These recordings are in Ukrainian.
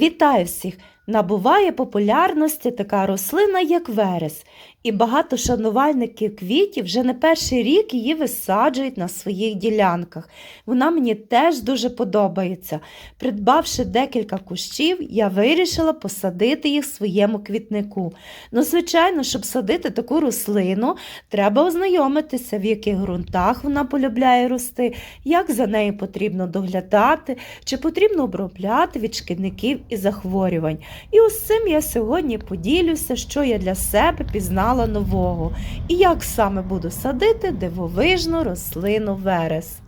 Вітаю всіх! Набуває популярності така рослина, як верес, і багато шанувальників квітів вже не перший рік її висаджують на своїх ділянках. Вона мені теж дуже подобається. Придбавши декілька кущів, я вирішила посадити їх в своєму квітнику. Ну, звичайно, щоб садити таку рослину, треба ознайомитися, в яких ґрунтах вона полюбляє рости, як за нею потрібно доглядати, чи потрібно обробляти від шкідників і захворювань. І ось цим я сьогодні поділюся, що я для себе пізнала нового і як саме буду садити дивовижну рослину верес.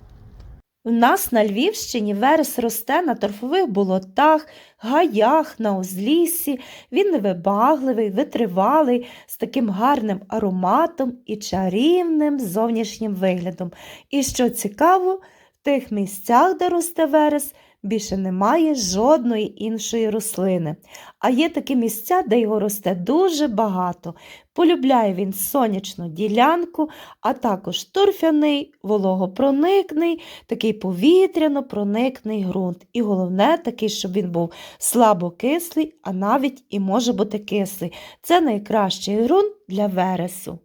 У нас на Львівщині верес росте на торфових болотах, гаях, на узліссі. Він невибагливий, витривалий, з таким гарним ароматом і чарівним зовнішнім виглядом. І що цікаво, в тих місцях, де росте верес, більше немає жодної іншої рослини. А є такі місця, де його росте дуже багато. Полюбляє він сонячну ділянку, а також торфяний, вологопроникний, такий повітряно-проникний ґрунт. І головне такий, щоб він був слабокислий, а навіть і може бути кислий. Це найкращий ґрунт для вересу.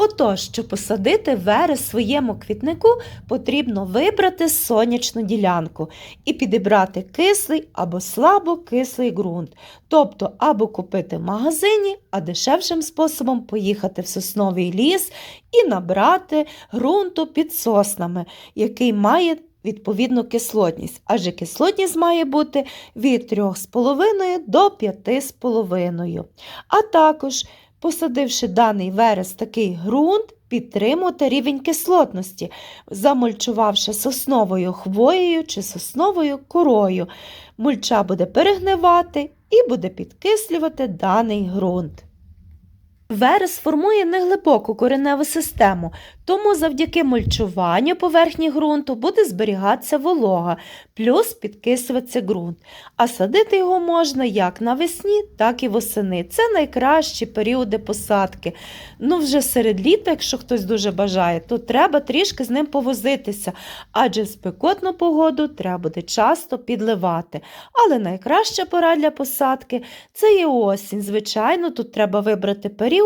Отож, щоб посадити верес своєму квітнику, потрібно вибрати сонячну ділянку і підібрати кислий або слабокислий ґрунт, тобто або купити в магазині, а дешевшим способом поїхати в сосновий ліс і набрати ґрунту під соснами, який має відповідну кислотність, адже кислотність має бути від 3,5 до 5,5. А також Посадивши даний верес такий ґрунт, підтримувати рівень кислотності, замульчувавши сосновою хвоєю чи сосновою корою. Мульча буде перегнивати і буде підкислювати даний ґрунт. Верес формує неглибоку кореневу систему, тому завдяки мульчуванню поверхні ґрунту буде зберігатися волога, плюс підкисуватися ґрунт. А садити його можна як навесні, так і восени. Це найкращі періоди посадки. Ну, вже серед літа, якщо хтось дуже бажає, то треба трішки з ним повозитися, адже в спекотну погоду треба буде часто підливати. Але найкраща пора для посадки це є осінь. Звичайно, тут треба вибрати період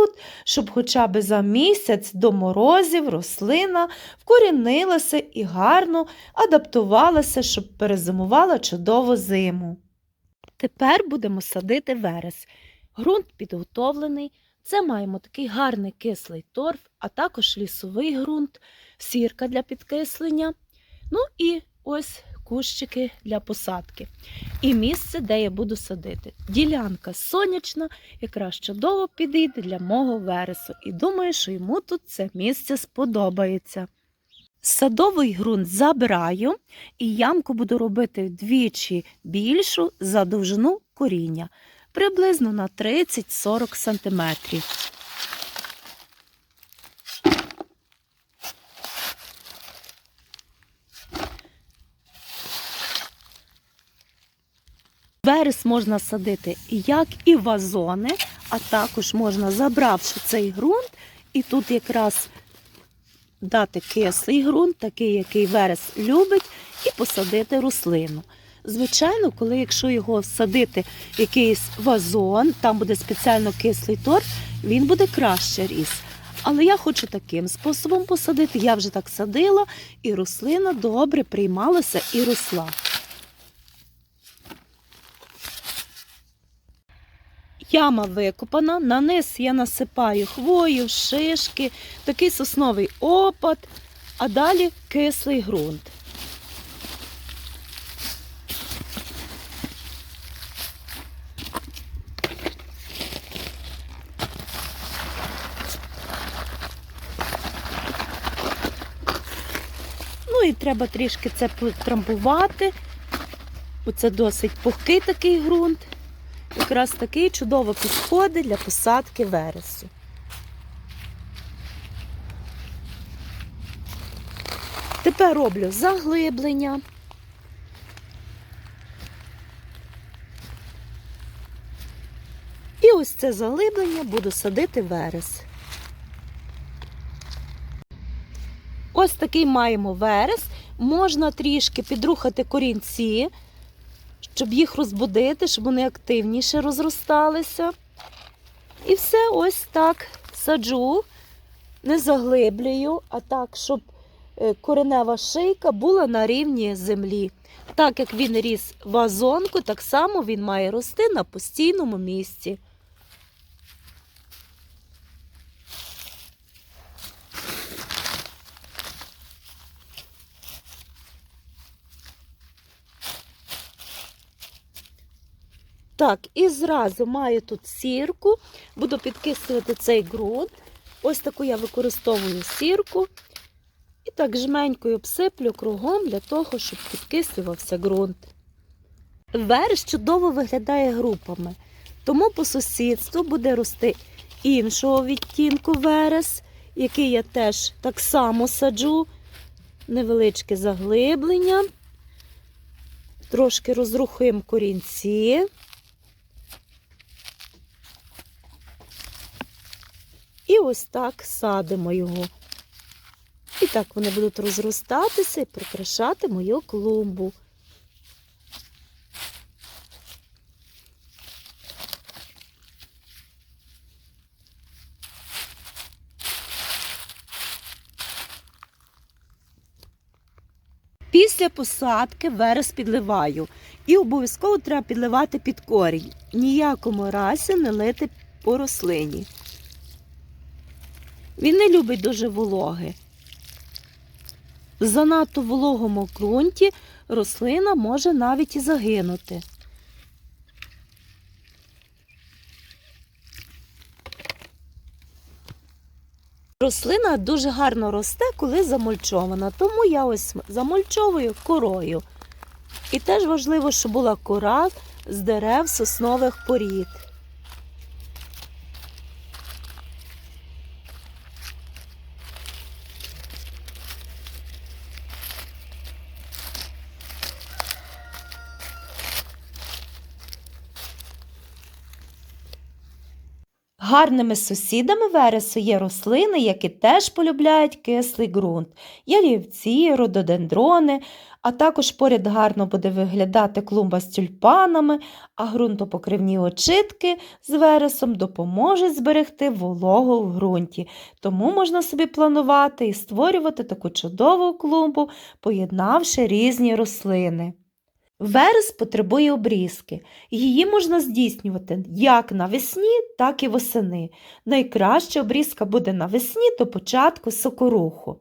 щоб хоча б за місяць до морозів рослина вкорінилася і гарно адаптувалася, щоб перезимувала чудову зиму. Тепер будемо садити верес. Ґрунт підготовлений. Це маємо такий гарний кислий торф, а також лісовий ґрунт, сірка для підкислення. Ну і ось кущики для посадки. І місце, де я буду садити. Ділянка сонячна, якраз чудово підійде для мого вересу. І думаю, що йому тут це місце сподобається. Садовий ґрунт забираю і ямку буду робити вдвічі більшу за довжину коріння, приблизно на 30-40 см. Верес можна садити як і вазони, а також можна, забравши цей ґрунт, і тут якраз дати кислий ґрунт, такий, який верес любить, і посадити рослину. Звичайно, коли якщо його садити в якийсь вазон, там буде спеціально кислий торф, він буде краще ріс. Але я хочу таким способом посадити. Я вже так садила, і рослина добре приймалася і росла. Яма викопана, на низ я насипаю хвою, шишки, такий сосновий опад, а далі кислий ґрунт. Ну і треба трішки це трамбувати. Оце досить пухкий такий ґрунт якраз такий чудово підходить для посадки вересу. Тепер роблю заглиблення. І ось це заглиблення буду садити верес. Ось такий маємо верес. Можна трішки підрухати корінці, щоб їх розбудити, щоб вони активніше розросталися. І все ось так саджу, не заглиблюю, а так, щоб е, коренева шийка була на рівні землі. Так як він ріс в вазонку, так само він має рости на постійному місці. Так, і зразу маю тут сірку, буду підкислювати цей ґрунт. Ось таку я використовую сірку. І так жменькою обсиплю кругом для того, щоб підкислювався ґрунт. Верес чудово виглядає групами, тому по сусідству буде рости іншого відтінку верес, який я теж так само саджу. Невеличке заглиблення, трошки розрухуємо корінці. І ось так садимо його. І так вони будуть розростатися і прикрашати мою клумбу. Після посадки верес підливаю. І обов'язково треба підливати під корінь. Ніякому разі не лити по рослині. Він не любить дуже вологи. В занадто вологому ґрунті рослина може навіть і загинути. Рослина дуже гарно росте, коли замульчована, тому я ось замульчовую корою. І теж важливо, щоб була кора з дерев соснових порід. Гарними сусідами вересу є рослини, які теж полюбляють кислий ґрунт. Ялівці, рододендрони, а також поряд гарно буде виглядати клумба з тюльпанами, а ґрунтопокривні очитки з вересом допоможуть зберегти вологу в ґрунті. Тому можна собі планувати і створювати таку чудову клумбу, поєднавши різні рослини. Верес потребує обрізки. Її можна здійснювати як навесні, так і восени. Найкраща обрізка буде навесні до початку сокоруху.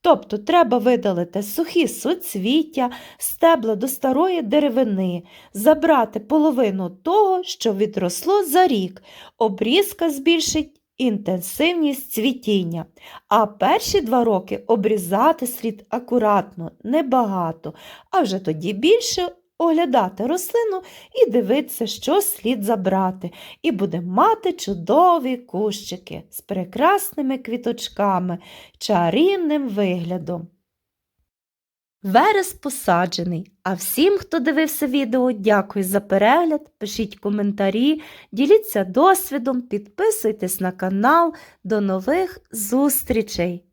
Тобто треба видалити сухі суцвіття, стебла до старої деревини, забрати половину того, що відросло за рік. Обрізка збільшить інтенсивність цвітіння. А перші два роки обрізати слід акуратно, небагато, а вже тоді більше оглядати рослину і дивитися, що слід забрати, і буде мати чудові кущики з прекрасними квіточками, чарівним виглядом. Верес посаджений. А всім, хто дивився відео, дякую за перегляд. Пишіть коментарі, діліться досвідом, підписуйтесь на канал. До нових зустрічей!